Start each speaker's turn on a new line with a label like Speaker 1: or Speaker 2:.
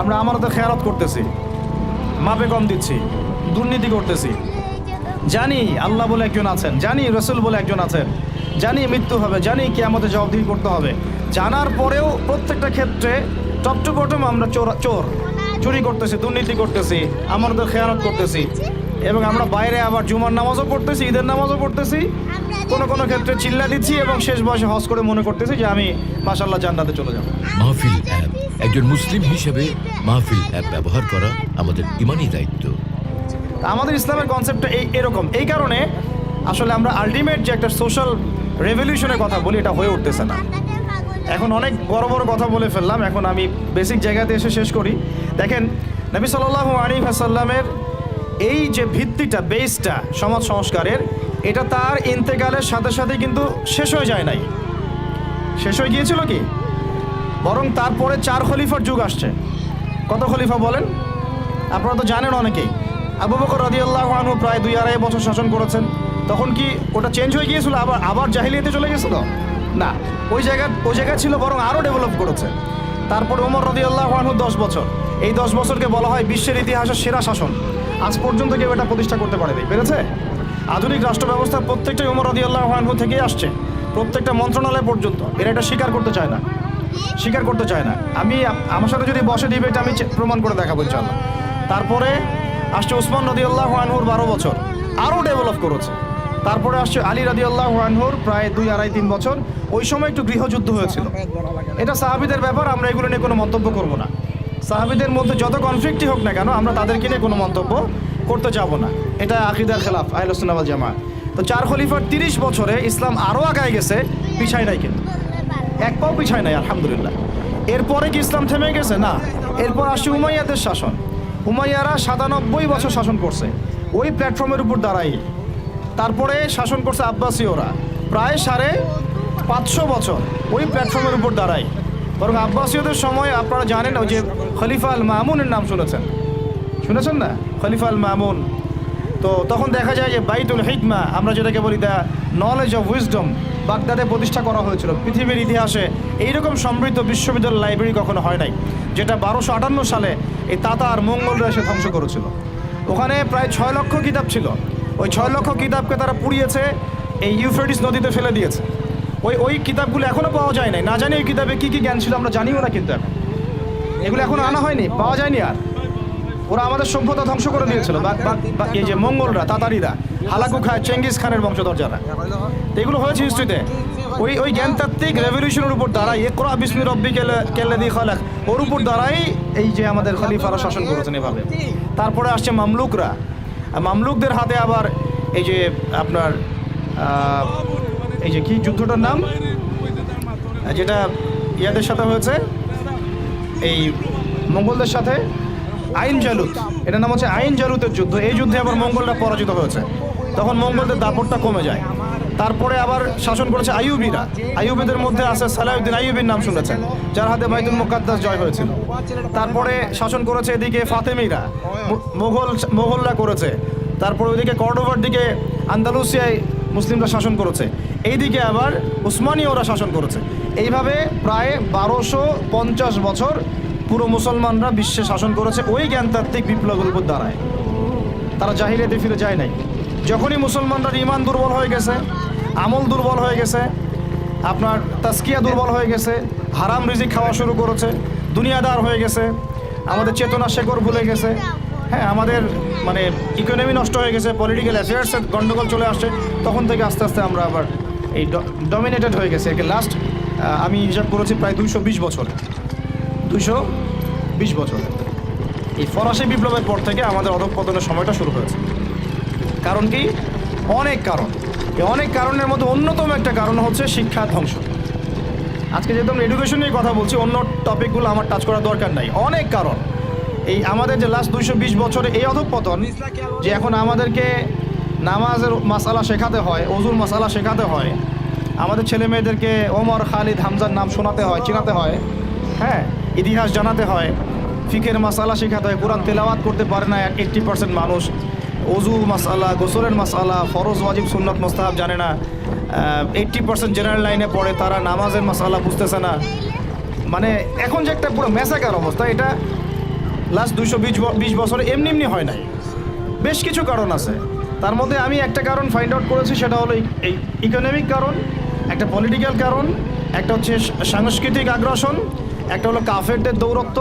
Speaker 1: আমরা আমারদের খেয়ালত করতেছি। মাপে কম দিচ্ছি। দুর্নীতি করতেছি। জানি আল্লাহ বলে একজন আছেন, জানি রসুল বলে একজন আছেন, জানি মৃত্যু হবে, জানি কি আমাদের জবাবদিহি করতে হবে। জানার পরেও প্রত্যেকটা ক্ষেত্রে টপ টু বটম আমরা চোর চোর। চুরি করতেছি, দুর্নীতি করতেছি আমাদের খেয়ানত করতেছি। এবং আমরা বাইরে আবার জুমার নামাজও পড়তেছি, ঈদের নামাজও পড়তেছি। কোনো কোনো ক্ষেত্রে চিল্লা দিচ্ছি এবং শেষ বয়সে হজ করে মনে করতেছি যে আমি মাসাল্লাহ জান্নাতে চলে যাব।
Speaker 2: একজন মুসলিম হিসেবে মাহফিল অ্যাপ ব্যবহার করা আমাদের ইমানি দায়িত্ব।
Speaker 1: আমাদের ইসলামের কনসেপ্টটা এই এরকম। এই কারণে আসলে আমরা আলটিমেট যে একটা সোশ্যাল রেভলিউশনের কথা বলি, এটা হয়ে উঠতেছে না। এখন অনেক বড় বড় কথা বলে ফেললাম, এখন আমি বেসিক জায়গাতে এসে শেষ করি। দেখেন, নবী সাল্লাহ আলী হাসাল্লামের এই যে ভিত্তিটা বেসটা সমাজ সংস্কারের, এটা তার ইন্তেকালের সাথে সাথে কিন্তু শেষ হয়ে যায় নাই। শেষ হয়ে গিয়েছিল কি? বরং তারপরে চার খলিফার যুগ আসছে। কত খলিফা বলেন? আপনারা তো জানেন অনেকেই। আবু বকর রাদিয়াল্লাহু আনহু প্রায় দুই আড়াই বছর শাসন করেছেন। তখন কি ওটা চেঞ্জ হয়ে গিয়েছিল? আবার আবার জাহিলিয়াতে চলে গেছিল? না। ওই জায়গা ওই জায়গা ছিল বরং আরও ডেভেলপ করেছে। তারপর ওমর রাদিয়াল্লাহু আনহু দশ বছর। এই দশ বছরকে বলা হয় বিশ্বের ইতিহাসের সেরা শাসন। আজ পর্যন্ত কেউ এটা প্রতিষ্ঠা করতে পারেনি। পেরেছে? আধুনিক রাষ্ট্র ব্যবস্থার প্রত্যেকটাই ওমর রাদিয়াল্লাহু আনহু থেকেই আসছে। প্রত্যেকটা মন্ত্রণালয় পর্যন্ত। এরা এটা স্বীকার করতে চায় না। স্বীকার করতে চায় না। আমি আমার সাথে যদি বসে ডিবেট আমি প্রমাণ করে দেখাবো ইনশাল্লাহ তারপরে আসছে উসমান রদিউল্লাহ আনহুর বারো বছর। আরও ডেভেলপ করেছে। তারপরে আসছে আলী রদিউল্লাহ আনহুর প্রায় দুই আড়াই তিন বছর। ওই সময় একটু গৃহযুদ্ধ হয়েছিল। এটা সাহাবিদের ব্যাপার, আমরা এগুলো নিয়ে কোনো মন্তব্য করব না। সাহাবিদের মধ্যে যত কনফ্লিক্টই হোক না কেন, আমরা তাদেরকে নিয়ে কোনো মন্তব্য করতে যাব না। এটা আকিদার খেলাফ আহলুসুন্নাওয়াল জামা তো চার খলিফার তিরিশ বছরে ইসলাম আরও আগায় গেছে, পিছায় নাই কিন্তু। এক পাও পিছায় নাই, আলহামদুলিল্লাহ। এরপরে কি ইসলাম থেমে গেছে? না। এরপর আসছে উমাইয়াদের শাসন। উমাইয়ারা সাতানব্বই বছর শাসন করছে। ওই প্ল্যাটফর্মের উপর দাঁড়াই। তারপরে শাসন করছে আব্বাসীয়রা। প্রায় সাড়ে পাঁচশো বছর ওই প্ল্যাটফর্মের উপর দাঁড়াই। বরং আব্বাসীয়দের সময় আপনারা জানেন ওই যে খলিফা আল মামুনের নাম শুনেছেন। শুনেছেন না? খলিফা আল মামুন তো তখন দেখা যায় যে বাইতুল হিকমা, আমরা যেটাকে বলি দ্য নলেজ অফ উইজডম বাগদাদে প্রতিষ্ঠা করা হয়েছিল। পৃথিবীর ইতিহাসে এইরকম সমৃদ্ধ বিশ্ববিদ্যালয় লাইব্রেরি কখনো হয় নাই, যেটা বারোশো আটান্ন সালে এই তাতার মঙ্গলরা এসে ধ্বংস করেছিল। ওখানে প্রায় ছয় লক্ষ কিতাব ছিল। ওই ছয় লক্ষ কিতাবকে তারা পুড়িয়েছে, এই ইউফ্রেটিস নদীতে ফেলে দিয়েছে। ওই ওই কিতাবগুলো এখনও পাওয়া যায় নাই। না জানি ওই কিতাবে কী কী জ্ঞান ছিল, আমরা জানিও না কিন্তু এখন। এগুলো এখনও আনা হয়নি, পাওয়া যায়নি আর। ওরা আমাদের সভ্যতা ধ্বংস করে দিয়েছিল। এই যে মঙ্গলরা, তাতারিরা, হালাকু খায়, চেঙ্গিস খানের বংশধর যারা এগুলো হয়েছে হিস্ট্রিতে। ওই ওই জ্ঞানতাত্ত্বিক রেভলিউশনের উপর দাঁড়াই একরা বিস্মি রব্বি কেলে কেল্লাদি খালাক। ওর উপর দাঁড়াই এই যে আমাদের খলিফারা শাসন করেছেন এভাবে। তারপরে আসছে মামলুকরা। মামলুকদের হাতে আবার এই যে আপনার এই যে কি যুদ্ধটার নাম? যেটা ইয়াদের সাথে হয়েছে, এই মঙ্গলদের সাথে। আইন জালুত। এটার নাম হচ্ছে আইন জালুতের যুদ্ধ। এই যুদ্ধে আবার মঙ্গলরা পরাজিত হয়েছে। তখন মঙ্গলদের দাপটটা কমে যায়। তারপরে আবার শাসন করেছে আইয়ুবিরা। আইয়ুবিদের মধ্যে আছে সালাউদ্দিন আইয়ুবির নাম শুনেছেন, যার হাতে বাইতুল মুকাদ্দাস জয় হয়েছিল। তারপরে শাসন করেছে এদিকে ফাতেমিরা। মু- মোগল মোগলরা করেছে। তারপরে ওইদিকে কর্ডোভার দিকে আন্দালুসিয়ায় মুসলিমরা শাসন করেছে। এইদিকে আবার উসমানীয়রা শাসন করেছে। এইভাবে প্রায় বারোশো পঞ্চাশ বছর পুরো মুসলমানরা বিশ্বে শাসন করেছে ওই জ্ঞানতাত্ত্বিক বিপ্লবের উপর দাঁড়ায়। তারা জাহিলিয়াতে ফিরে যায় নাই। যখনই মুসলমানরা ইমান দুর্বল হয়ে গেছে, আমল দুর্বল হয়ে গেছে, আপনার তাস্কিয়া দুর্বল হয়ে গেছে, হারাম রিজিক খাওয়া শুরু করেছে, দুনিয়াদার হয়ে গেছে, আমাদের চেতনা শেকড় ভুলে গেছে হ্যাঁ আমাদের মানে ইকোনমি নষ্ট হয়ে গেছে পলিটিক্যাল অ্যাফেয়ার্সের গণ্ডগোল চলে আসছে, তখন থেকে আস্তে আস্তে আমরা আবার এই ডমিনেটেড হয়ে গেছে। একে লাস্ট আমি হিসাব করেছি প্রায় দুইশো বিশ বছর। দুইশো বিশ বছর। এই ফরাসি বিপ্লবের পর থেকে আমাদের অধঃপতনের সময়টা শুরু হয়েছে। কারণ কি? অনেক কারণ। এই অনেক কারণের মধ্যে অন্যতম একটা কারণ হচ্ছে শিক্ষা ধ্বংস। আজকে যেহেতু আমরা এডুকেশন নিয়ে কথা বলছি, অন্য টপিকগুলো আমার টাচ করার দরকার নাই। অনেক কারণ। এই আমাদের যে লাস্ট দুইশো বিশ বছরে এই অধঃপতন, যে এখন আমাদেরকে নামাজের মাসালা শেখাতে হয় অজুর মাসালা শেখাতে হয়, আমাদের ছেলে মেয়েদেরকে ওমর, খালিদ, হামজার নাম শোনাতে হয়, চেনাতে হয় হ্যাঁ ইতিহাস জানাতে হয়, ফিকের মাসালা শেখাতে হয়, কোরআন তেলাওয়াত করতে পারে না এইট্টি পার্সেন্ট মানুষ। অজু মাসালা, গোসলের মাসালা, ফরজ, ওয়াজিব, সুন্নত, মোস্তাহাব জানে না। এইট্টি পার্সেন্ট জেনারেল লাইনে পড়ে, তারা নামাজের মাসালা বুঝতেছে না। মানে এখন যে একটা পুরো মেসাকার অবস্থা, এটা লাস্ট দুইশো বিশ বছরে এমনি এমনি হয় নাই। বেশ কিছু কারণ আছে। তার মধ্যে আমি একটা কারণ ফাইন্ড আউট করেছি, সেটা হলো এই ইকোনমিক কারণ, একটা পলিটিক্যাল কারণ, একটা হচ্ছে সাংস্কৃতিক আগ্রাসন একটা হলো কাফেরদের দৌরত্ব।